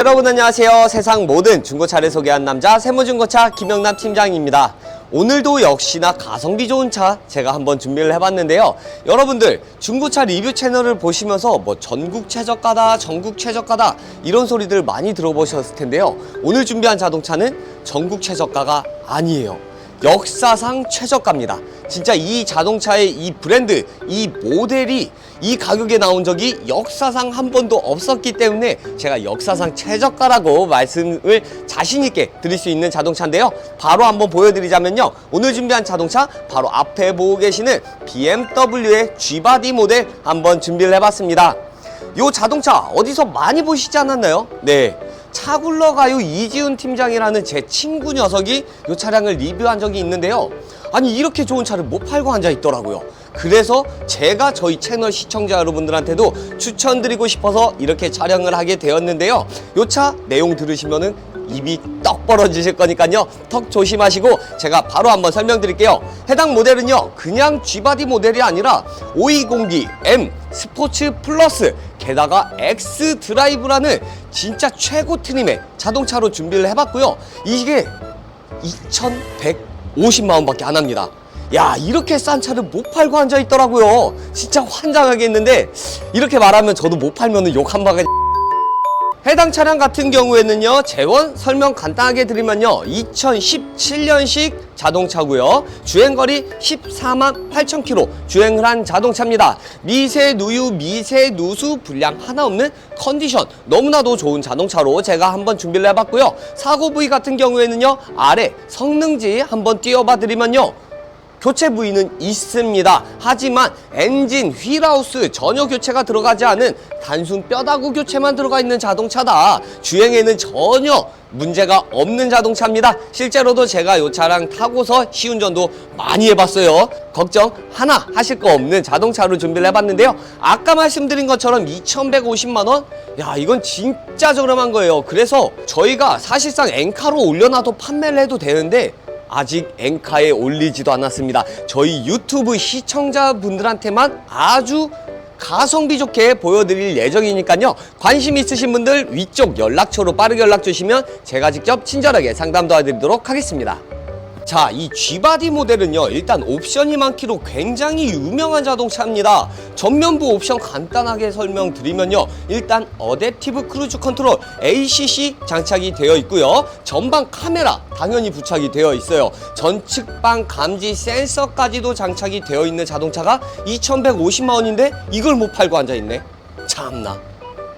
여러분 안녕하세요. 세상 모든 중고차를 소개한 남자 세무중고차 김영남 팀장입니다. 오늘도 역시나 가성비 좋은 차 제가 한번 준비를 해봤는데요. 여러분들 중고차 리뷰 채널을 보시면서 뭐 전국 최저가다, 전국 최저가다 이런 소리들 많이 들어보셨을 텐데요. 오늘 준비한 자동차는 전국 최저가가 아니에요. 역사상 최저가입니다. 진짜 이 자동차의 이 브랜드, 이 모델이 이 가격에 나온 적이 역사상 한 번도 없었기 때문에 제가 역사상 최저가라고 말씀을 자신있게 드릴 수 있는 자동차인데요. 바로 한번 보여드리자면요. 오늘 준비한 자동차 바로 앞에 보고 계시는 BMW의 G바디 모델 한번 준비를 해봤습니다. 요 자동차 어디서 많이 보시지 않았나요? 네. 차굴러 가요 이지훈 팀장이라는 제 친구 녀석이 이 차량을 리뷰한 적이 있는데요. 아니 이렇게 좋은 차를 못 팔고 앉아 있더라고요. 그래서 제가 저희 채널 시청자 여러분들한테도 추천드리고 싶어서 이렇게 촬영을 하게 되었는데요. 이 차 내용 들으시면은 입이 떡 벌어지실 거니까요. 턱 조심하시고 제가 바로 한번 설명드릴게요. 해당 모델은요. 그냥 G바디 모델이 아니라 520D M 스포츠 플러스 게다가 X 드라이브라는 진짜 최고 트림의 자동차로 준비를 해봤고요. 이게 2,150만 원 밖에 안 합니다. 야 이렇게 싼 차를 못 팔고 앉아 있더라고요. 진짜 환장하겠는데 이렇게 말하면 저도 못 팔면 욕한 방에 해당 차량 같은 경우에는요 재원 설명 간단하게 드리면요 2017년식 자동차고요. 주행거리 14만 8천 킬로. 주행을 한 자동차입니다. 미세 누유 미세 누수 불량 하나 없는 컨디션. 너무나도 좋은 자동차로 제가 한번 준비를 해봤고요. 사고 부위 같은 경우에는요 아래 성능지 한번 띄워봐 드리면요 교체 부위는 있습니다. 하지만 엔진, 휠하우스 전혀 교체가 들어가지 않은 단순 뼈다구 교체만 들어가 있는 자동차다. 주행에는 전혀 문제가 없는 자동차입니다. 실제로도 제가 이 차량 타고서 시운전도 많이 해봤어요. 걱정 하나 하실 거 없는 자동차로 준비를 해봤는데요. 아까 말씀드린 것처럼 2,150만 원? 야 이건 진짜 저렴한 거예요. 그래서 저희가 사실상 엔카로 올려놔도 판매를 해도 되는데 아직 엔카에 올리지도 않았습니다. 저희 유튜브 시청자분들한테만 아주 가성비 좋게 보여드릴 예정이니까요. 관심 있으신 분들 위쪽 연락처로 빠르게 연락 주시면 제가 직접 친절하게 상담 도와드리도록 하겠습니다. 자, 이 G바디 모델은요, 일단 옵션이 많기로 굉장히 유명한 자동차입니다. 전면부 옵션 간단하게 설명드리면요, 일단 어댑티브 크루즈 컨트롤 ACC 장착이 되어 있고요, 전방 카메라 당연히 부착이 되어 있어요. 전측방 감지 센서까지도 장착이 되어 있는 자동차가 2,150만 원인데 이걸 못 팔고 앉아 있네. 참나.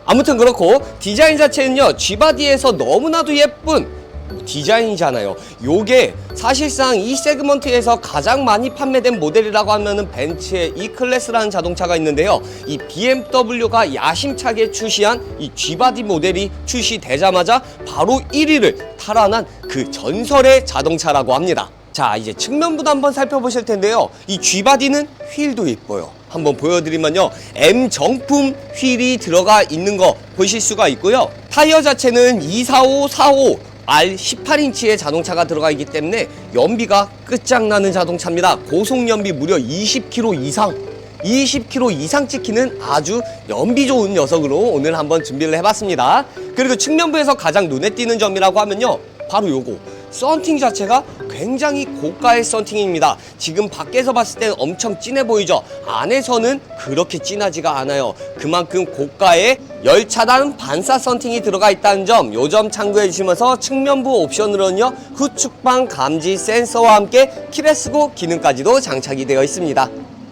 아무튼 그렇고 디자인 자체는요 G바디에서 너무나도 예쁜 디자인이잖아요. 요게 사실상 이 세그먼트에서 가장 많이 판매된 모델이라고 하면은 벤츠의 E 클래스라는 자동차가 있는데요. 이 BMW가 야심차게 출시한 이 G바디 모델이 출시되자마자 바로 1위를 탈환한 그 전설의 자동차라고 합니다. 자 이제 측면부도 한번 살펴보실 텐데요 이 G바디는 휠도 예뻐요 한번 보여드리면요 M 정품 휠이 들어가 있는 거 보실 수가 있고요 타이어 자체는 245, 45 R 18인치의 자동차가 들어가 있기 때문에 연비가 끝장나는 자동차입니다 고속 연비 무려 20km 이상 20km 이상 찍히는 아주 연비 좋은 녀석으로 오늘 한번 준비를 해봤습니다 그리고 측면부에서 가장 눈에 띄는 점이라고 하면요 바로 요거 썬팅 자체가 굉장히 고가의 썬팅입니다. 지금 밖에서 봤을 때는 엄청 진해 보이죠? 안에서는 그렇게 진하지가 않아요. 그만큼 고가의 열차단 반사 썬팅이 들어가 있다는 점, 요 점 참고해 주시면서 측면부 옵션으로는요, 후측방 감지 센서와 함께 키레스고 기능까지도 장착이 되어 있습니다.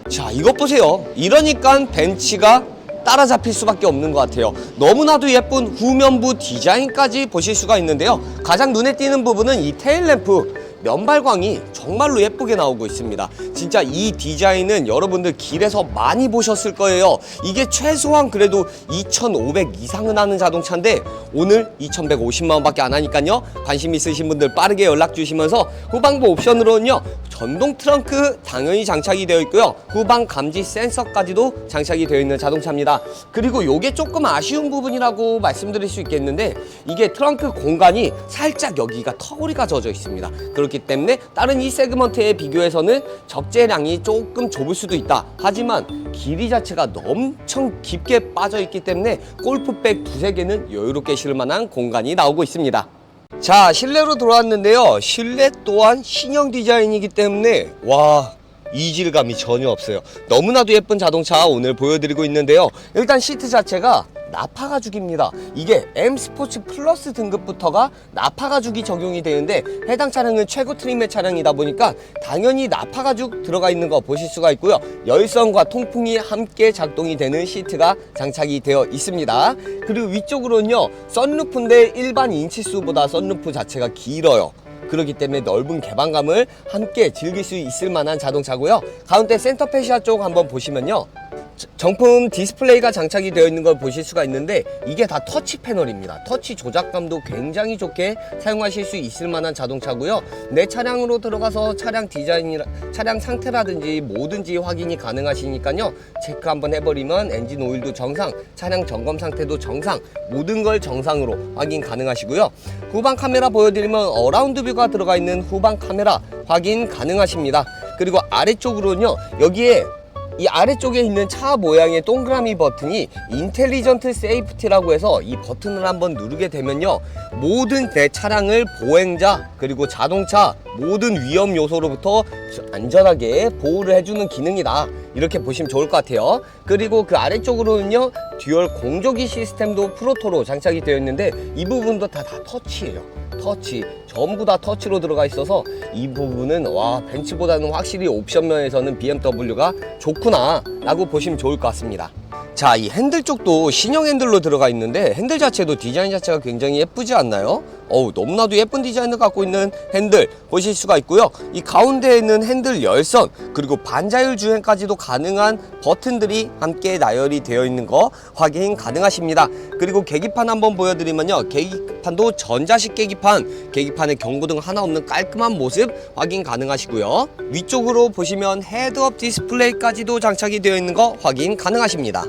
자, 이것 보세요. 이러니까 벤츠가 따라잡힐 수밖에 없는 것 같아요. 너무나도 예쁜 후면부 디자인까지 보실 수가 있는데요. 가장 눈에 띄는 부분은 이 테일램프 면발광이 정말로 예쁘게 나오고 있습니다. 진짜 이 디자인은 여러분들 길에서 많이 보셨을 거예요. 이게 최소한 그래도 2,500 이상은 하는 자동차인데 오늘 2,150만 원 밖에 안 하니까요. 관심 있으신 분들 빠르게 연락 주시면서 후방부 옵션으로는요. 전동 트렁크 당연히 장착이 되어 있고요. 후방 감지 센서까지도 장착이 되어 있는 자동차입니다. 그리고 요게 조금 아쉬운 부분이라고 말씀드릴 수 있겠는데 이게 트렁크 공간이 살짝 여기가 턱걸이가 젖어 있습니다. 그렇기 때문에 다른 이 세그먼트에 비교해서는 적재량이 조금 좁을 수도 있다. 하지만 길이 자체가 엄청 깊게 빠져 있기 때문에 골프백 두세 개는 여유롭게 실을 만한 공간이 나오고 있습니다. 자, 실내로 들어왔는데요. 실내 또한 신형 디자인이기 때문에 와 이질감이 전혀 없어요. 너무나도 예쁜 자동차 오늘 보여드리고 있는데요. 일단 시트 자체가 나파 가죽입니다. 이게 M 스포츠 플러스 등급부터가 나파 가죽이 적용이 되는데 해당 차량은 최고 트림의 차량이다 보니까 당연히 나파 가죽 들어가 있는 거 보실 수가 있고요. 열선과 통풍이 함께 작동이 되는 시트가 장착이 되어 있습니다. 그리고 위쪽으로는요. 썬루프인데 일반 인치수보다 썬루프 자체가 길어요. 그렇기 때문에 넓은 개방감을 함께 즐길 수 있을 만한 자동차고요. 가운데 센터 페시아 쪽 한번 보시면요. 저- 정품 디스플레이가 장착이 되어 있는 걸 보실 수가 있는데 이게 다 터치 패널입니다. 터치 조작감도 굉장히 좋게 사용하실 수 있을 만한 자동차고요. 내 차량으로 들어가서 차량 디자인이라 차량 상태라든지 뭐든지 확인이 가능하시니까요. 체크 한번 해버리면 엔진 오일도 정상, 차량 점검 상태도 정상, 모든 걸 정상으로 확인 가능하시고요. 후방 카메라 보여드리면 어라운드 뷰가 들어가 있는 후방 카메라 확인 가능하십니다. 그리고 아래쪽으로는요. 여기에 이 아래쪽에 있는 차 모양의 동그라미 버튼이 인텔리전트 세이프티라고 해서 이 버튼을 한번 누르게 되면요 모든 내 차량을 보행자 그리고 자동차 모든 위험 요소로부터 안전하게 보호를 해주는 기능이다. 이렇게 보시면 좋을 것 같아요. 그리고 그 아래쪽으로는요 듀얼 공조기 시스템도 프로토로 장착이 되어 있는데 이 부분도 다, 다 터치예요 터치 전부 다 터치로 들어가 있어서 이 부분은 와 벤츠보다는 확실히 옵션 면에서는 BMW가 좋구나 라고 보시면 좋을 것 같습니다 자 이 핸들 쪽도 신형 핸들로 들어가 있는데 핸들 자체도 디자인 자체가 굉장히 예쁘지 않나요? 어우 너무나도 예쁜 디자인을 갖고 있는 핸들 보실 수가 있고요. 이 가운데에 있는 핸들 열선 그리고 반자율 주행까지도 가능한 버튼들이 함께 나열이 되어 있는 거 확인 가능하십니다. 그리고 계기판 한번 보여드리면요. 계기판도 전자식 계기판 계기판에 경고등 하나 없는 깔끔한 모습 확인 가능하시고요. 위쪽으로 보시면 헤드업 디스플레이까지도 장착이 되어 있는 거 확인 가능하십니다.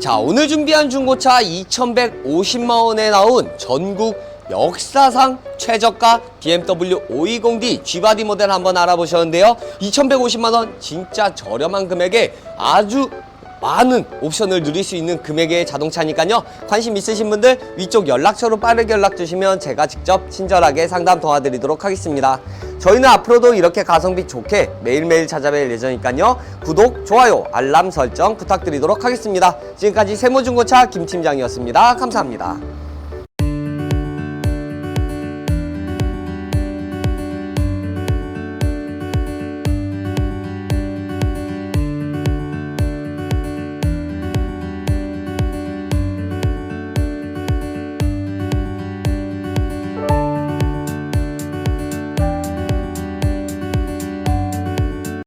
자 오늘 준비한 중고차 2150만원에 나온 전국 역사상 최저가 BMW 520D G바디 모델 한번 알아보셨는데요. 2150만원 진짜 저렴한 금액에 아주 많은 옵션을 누릴 수 있는 금액의 자동차니까요. 관심 있으신 분들 위쪽 연락처로 빠르게 연락 주시면 제가 직접 친절하게 상담 도와드리도록 하겠습니다. 저희는 앞으로도 이렇게 가성비 좋게 매일매일 찾아뵐 예정이니까요. 구독, 좋아요, 알람 설정 부탁드리도록 하겠습니다. 지금까지 세모중고차 김팀장이었습니다. 감사합니다